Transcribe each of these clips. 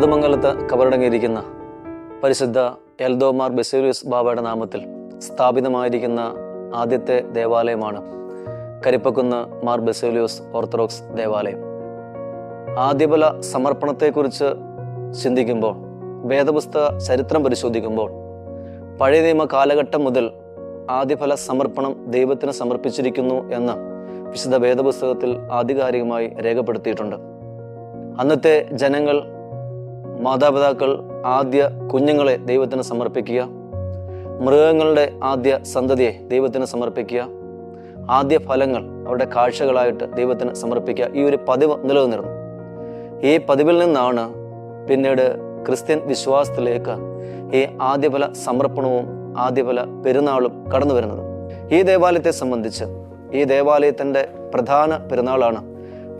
കോതമംഗലത്ത് കബറടങ്ങിയിരിക്കുന്ന പരിശുദ്ധ എൽദോമാർ ബസേലിയസ് ബാബയുടെ നാമത്തിൽ സ്ഥാപിതമായിരിക്കുന്ന ആദ്യത്തെ ദേവാലയമാണ് കരിപ്പക്കുന്ന് മാർ ബസേലിയോസ് ഓർത്തഡോക്സ് ദേവാലയം. ആദ്യബല സമർപ്പണത്തെക്കുറിച്ച് ചിന്തിക്കുമ്പോൾ വേദപുസ്തക ചരിത്രം പരിശോധിക്കുമ്പോൾ പഴയ നിയമ കാലഘട്ടം മുതൽ ആദ്യഫല സമർപ്പണം ദൈവത്തിന് സമർപ്പിച്ചിരിക്കുന്നു എന്ന് വിശുദ്ധ വേദപുസ്തകത്തിൽ ആധികാരികമായി രേഖപ്പെടുത്തിയിട്ടുണ്ട്. അന്നത്തെ ജനങ്ങൾ മാതാപിതാക്കൾ ആദ്യ കുഞ്ഞുങ്ങളെ ദൈവത്തിന് സമർപ്പിക്കുക. മൃഗങ്ങളുടെ ആദ്യ സന്തതിയെ ദൈവത്തിന് സമർപ്പിക്കുക. ആദ്യ ഫലങ്ങൾ അവരുടെ കാഴ്ചകളായിട്ട് ദൈവത്തിന് സമർപ്പിക്കുക. ഈ ഒരു പതിവ് നിലനിന്നിരുന്നു. ഈ പതിവിൽ നിന്നാണ് പിന്നീട് ക്രിസ്ത്യൻ വിശ്വാസത്തിലേക്ക് ഈ ആദ്യഫല സമർപ്പണവും ആദ്യഫല പെരുന്നാളും കടന്നു വരുന്നത്. ഈ ദേവാലയത്തെ സംബന്ധിച്ച് ഈ ദേവാലയത്തിന്റെ പ്രധാന പെരുന്നാളാണ്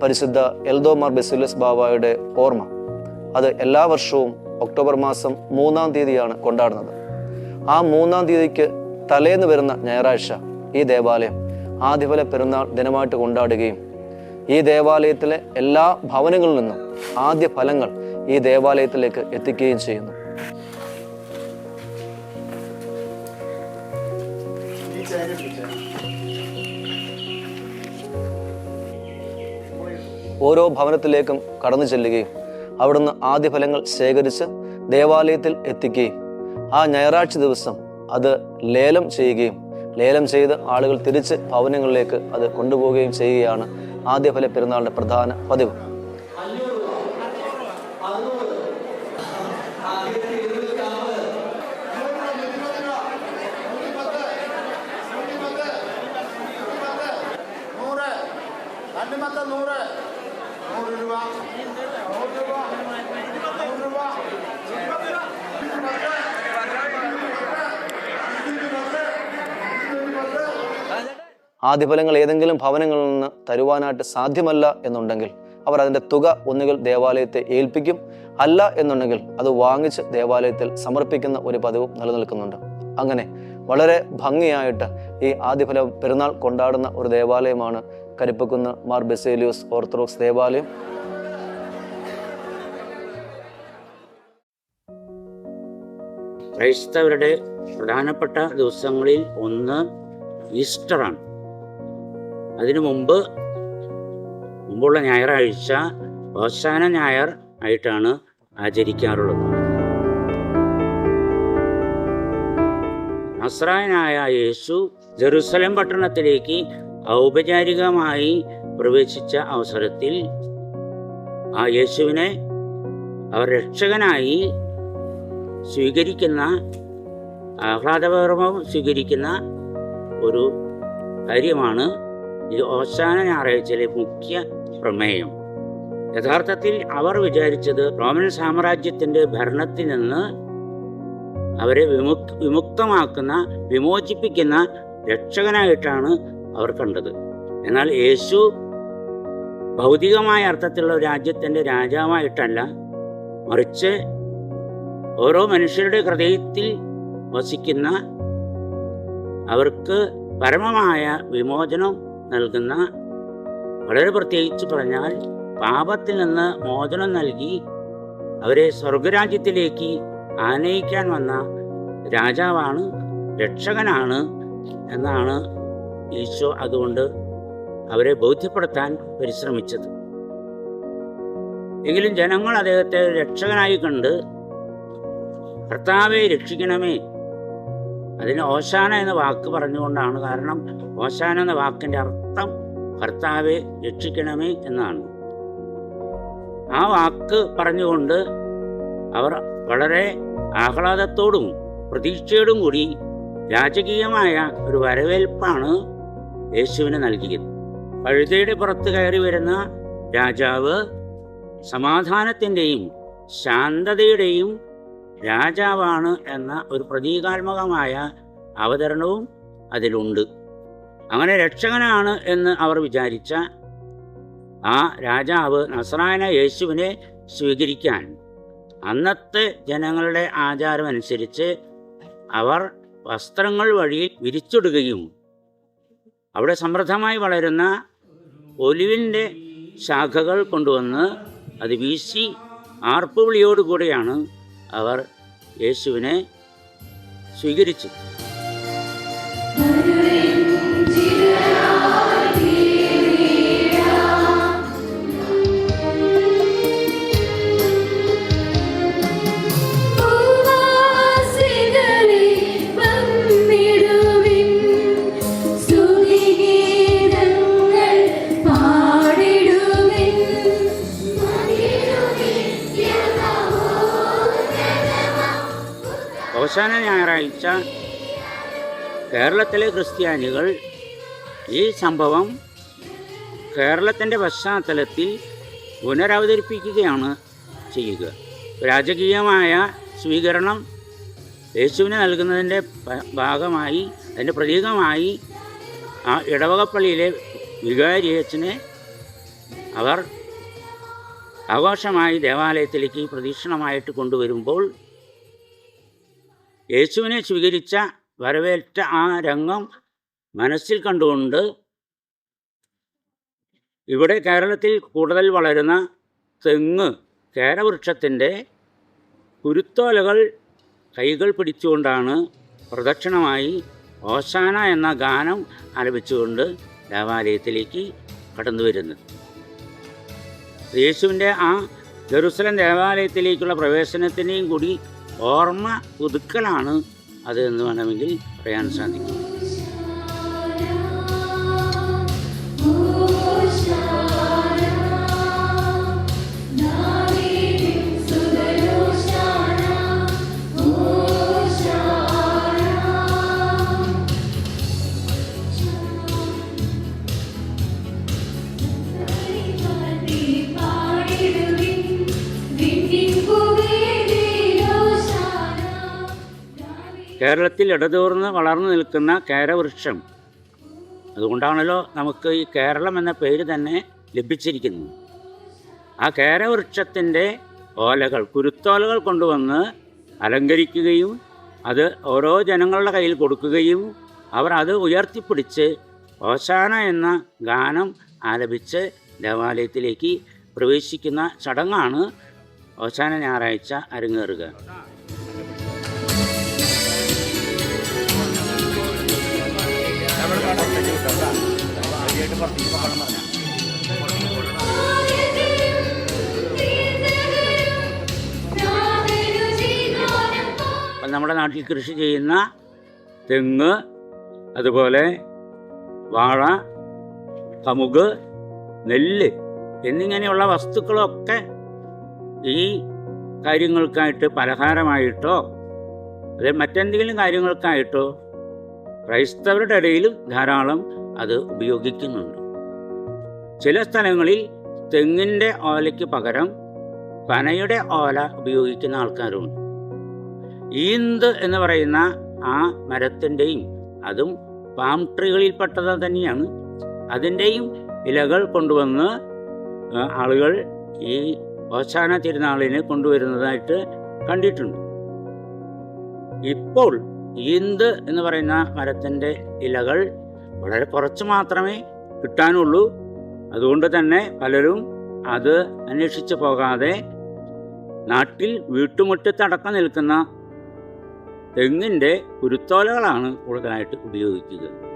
പരിശുദ്ധ എൽദോമാർ ബെസുലസ് ബാബായുടെ ഓർമ്മ. അത് എല്ലാ വർഷവും ഒക്ടോബർ മാസം മൂന്നാം തീയതിയാണ് കൊണ്ടാടുന്നത്. ആ മൂന്നാം തീയതിക്ക് തലേന്ന് വരുന്ന ഞായറാഴ്ച ഈ ദേവാലയം ആദ്യപോലെ പെരുന്നാൾ ദിനമായിട്ട് കൊണ്ടാടുകയും ഈ ദേവാലയത്തിലെ എല്ലാ ഭവനങ്ങളിൽ നിന്നും ആദ്യ ഫലങ്ങൾ ഈ ദേവാലയത്തിലേക്ക് എത്തിക്കുകയും ചെയ്യുന്നു. ഓരോ ഭവനത്തിലേക്കും കടന്നു ചെല്ലുകയും അവിടുന്ന് ആദ്യ ഫലങ്ങൾ ശേഖരിച്ച് ദേവാലയത്തിൽ എത്തിക്കുകയും ആ ഞായറാഴ്ച ദിവസം അത് ലേലം ചെയ്യുകയും ലേലം ചെയ്ത് ആളുകൾ തിരിച്ച് ഭവനങ്ങളിലേക്ക് അത് കൊണ്ടുപോവുകയും ചെയ്യുകയാണ് ആദ്യഫല പെരുന്നാളിന്റെ പ്രധാന പതിവ്. ആദ്യഫലങ്ങൾ ഏതെങ്കിലും ഭവനങ്ങളിൽ നിന്ന് തരുവാനായിട്ട് സാധ്യമല്ല എന്നുണ്ടെങ്കിൽ അവർ അതിന്റെ തുക ഒന്നുകിൽ ദേവാലയത്തെ ഏൽപ്പിക്കും അല്ല എന്നുണ്ടെങ്കിൽ അത് വാങ്ങിച്ച് ദേവാലയത്തിൽ സമർപ്പിക്കുന്ന ഒരു പതിവും നിലനിൽക്കുന്നുണ്ട്. അങ്ങനെ വളരെ ഭംഗിയായിട്ട് ഈ ആദ്യഫല പെരുന്നാൾ കൊണ്ടാടുന്ന ഒരു ദേവാലയമാണ് കരിപ്പക്കുന്ന് മാർ ബെസേലിയോസ് ഓർത്തഡോക്സ് ദേവാലയം. ക്രൈസ്തവരുടെ പ്രധാനപ്പെട്ട ദിവസങ്ങളിൽ ഒന്ന് ഈസ്റ്ററാണ്. അതിനു മുമ്പ് മുമ്പുള്ള ഞായറാഴ്ച അവസാന ഞായർ ആയിട്ടാണ് ആചരിക്കാറുള്ളത്. നസ്രായനായ യേശു ജെറുസലേം പട്ടണത്തിലേക്ക് ഔപചാരികമായി പ്രവേശിച്ച അവസരത്തിൽ ആ യേശുവിനെ അവർ രക്ഷകനായി സ്വീകരിക്കുന്ന ആഹ്ലാദപൂർവം സ്വീകരിക്കുന്ന ഒരു കാര്യമാണ് ഈ ഓശാന ഞായറാഴ്ചയിലെ മുഖ്യ പ്രമേയം. യഥാർത്ഥത്തിൽ അവർ വിചാരിച്ചത് റോമൻ സാമ്രാജ്യത്തിന്റെ ഭരണത്തിൽ നിന്ന് അവരെ വിമുക് വിമുക്തമാക്കുന്ന വിമോചിപ്പിക്കുന്ന രക്ഷകനായിട്ടാണ് അവർ കണ്ടത്. എന്നാൽ യേശു ഭൗതികമായ അർത്ഥത്തിലുള്ള രാജ്യത്തിന്റെ രാജാവായിട്ടല്ല മറിച്ച് ഓരോ മനുഷ്യരുടെ ഹൃദയത്തിൽ വസിക്കുന്ന അവർക്ക് പരമമായ വിമോചനം നൽകുന്ന വളരെ പ്രത്യേകിച്ച് പറഞ്ഞാൽ പാപത്തിൽ നിന്ന് മോചനം നൽകി അവരെ സ്വർഗരാജ്യത്തിലേക്ക് ആനയിക്കാൻ വന്ന രാജാവാണ് രക്ഷകനാണ് എന്നാണ് ഈശോ അതുകൊണ്ട് അവരെ ബോധ്യപ്പെടുത്താൻ പരിശ്രമിച്ചത്. എങ്കിലും ജനങ്ങൾ അദ്ദേഹത്തെ രക്ഷകനായി കണ്ട് കർത്താവെ രക്ഷിക്കണമേ അതിന് ഓശാന എന്ന വാക്ക് പറഞ്ഞുകൊണ്ടാണ് കാരണം ഓശാന എന്ന വാക്കിന്റെ അർത്ഥം കർത്താവെ രക്ഷിക്കണമേ എന്നാണ്. ആ വാക്ക് പറഞ്ഞുകൊണ്ട് അവർ വളരെ ആഹ്ലാദത്തോടും പ്രതീക്ഷയോടും കൂടി രാജകീയമായ ഒരു വരവേൽപ്പാണ് യേശുവിന് നൽകിയത്. കഴുതയുടെ പുറത്ത് കയറി വരുന്ന രാജാവ് സമാധാനത്തിന്റെയും ശാന്തതയുടെയും രാജാവാണ് എന്ന ഒരു പ്രതീകാത്മകമായ അവതരണവും അതിലുണ്ട്. അങ്ങനെ രക്ഷകനാണ് എന്ന് അവർ വിചാരിച്ച ആ രാജാവ് നസ്രായന യേശുവിനെ സ്വീകരിക്കാൻ അന്നത്തെ ജനങ്ങളുടെ ആചാരമനുസരിച്ച് അവർ വസ്ത്രങ്ങൾ വഴി വിരിച്ചിടുകയും അവിടെ സമൃദ്ധമായി വളരുന്ന ഒലിവിന്റെ ശാഖകൾ കൊണ്ടുവന്ന് അത് വീശി ആർപ്പുവിളിയോടുകൂടിയാണ് അവർ യേശുവിനെ സ്വീകരിച്ചത് അവസാന ഞായറാഴ്ച കേരളത്തിലെ ക്രിസ്ത്യാനികൾ ഈ സംഭവം കേരളത്തിന്റെ പശ്ചാത്തലത്തിൽ പുനരവതരിപ്പിക്കുകയാണ് ചെയ്യുക. രാജകീയമായ സ്വീകരണം യേശുവിന് നൽകുന്നതിന്റെ ഭാഗമായി അതിന്റെ പ്രതീകമായി ആ ഇടവകപ്പള്ളിയിലെ വികാരി അച്ഛനെ അവർ ആഘോഷമായി ദേവാലയത്തിലേക്ക് പ്രദക്ഷിണമായിട്ട് കൊണ്ടുവരുമ്പോൾ യേശുവിനെ സ്വീകരിച്ച വരവേറ്റ ആ രംഗം മനസ്സിൽ കണ്ടുകൊണ്ട് ഇവിടെ കേരളത്തിൽ കൂടുതൽ വളരുന്ന തെങ്ങ് കേരവൃക്ഷത്തിന്റെ കുരുത്തോലകൾ കൈകൾ പിടിച്ചുകൊണ്ടാണ് പ്രദക്ഷിണമായി ഓശാന എന്ന ഗാനം ആലപിച്ചുകൊണ്ട് ദേവാലയത്തിലേക്ക് കടന്നു വരുന്നത്. യേശുവിന്റെ ആ ജെറുസലം ദേവാലയത്തിലേക്കുള്ള പ്രവേശനത്തിന്റെയും കൂടി ഓർമ്മ പുതുക്കലാണ് അത് എന്ന് വേണമെങ്കിൽ പറയാൻ സാധിക്കും. കേരളത്തിൽ ഇടതൂർന്ന് വളർന്നു നിൽക്കുന്ന കേരവൃക്ഷം. അതുകൊണ്ടാണല്ലോ നമുക്ക് ഈ കേരളം എന്ന പേര് തന്നെ ലഭിച്ചിരിക്കുന്നത്. ആ കേരവൃക്ഷത്തിന്റെ ഓലകൾ കുരുത്തോലകൾ കൊണ്ടുവന്ന് അലങ്കരിക്കുകയും അത് ഓരോ ജനങ്ങളുടെ കയ്യിൽ കൊടുക്കുകയും അവർ അത് ഉയർത്തിപ്പിടിച്ച് ഓശാന എന്ന ഗാനം ആലപിച്ച് ദേവാലയത്തിലേക്ക് പ്രവേശിക്കുന്ന ചടങ്ങാണ് ഓശാന ഞായറാഴ്ച അരങ്ങേറുക. നമ്മുടെ നാട്ടിൽ കൃഷി ചെയ്യുന്ന തെങ്ങ് അതുപോലെ വാഴ കമുക് നെല്ല് എന്നിങ്ങനെയുള്ള വസ്തുക്കളൊക്കെ ഈ കാര്യങ്ങൾക്കായിട്ട് പലഹാരമായിട്ടോ അല്ലെ മറ്റെന്തെങ്കിലും കാര്യങ്ങൾക്കായിട്ടോ ക്രൈസ്തവരുടെ ഇടയിലും ധാരാളം അത് ഉപയോഗിക്കുന്നുണ്ട്. ചില സ്ഥലങ്ങളിൽ തെങ്ങിന്റെ ഓലയ്ക്ക് പകരം പനയുടെ ഓല ഉപയോഗിക്കുന്ന ആൾക്കാരുണ്ട്. ഈന്ത് എന്ന് പറയുന്ന ആ മരത്തിന്റെയും അതും പാം ട്രീകളിൽപ്പെട്ടത് തന്നെയാണ്. അതിന്റെയും ഇലകൾ കൊണ്ടുവന്ന് ആളുകൾ ഈ ഓശാന തിരുനാളിന് കൊണ്ടുവരുന്നതായിട്ട് കണ്ടിട്ടുണ്ട്. ഇപ്പോൾ ഈന്ത് എന്ന് പറയുന്ന മരത്തിന്റെ ഇലകൾ വളരെ കുറച്ച് മാത്രമേ കിട്ടാനുള്ളൂ. അതുകൊണ്ട് തന്നെ പലരും അത് അന്വേഷിച്ച് പോകാതെ നാട്ടിൽ വീട്ടുമുറ്റത്തടക്കം നിൽക്കുന്ന തെങ്ങിന്റെ കുരുത്തോലകളാണ് കൂടുതലായിട്ട് ഉപയോഗിക്കുക.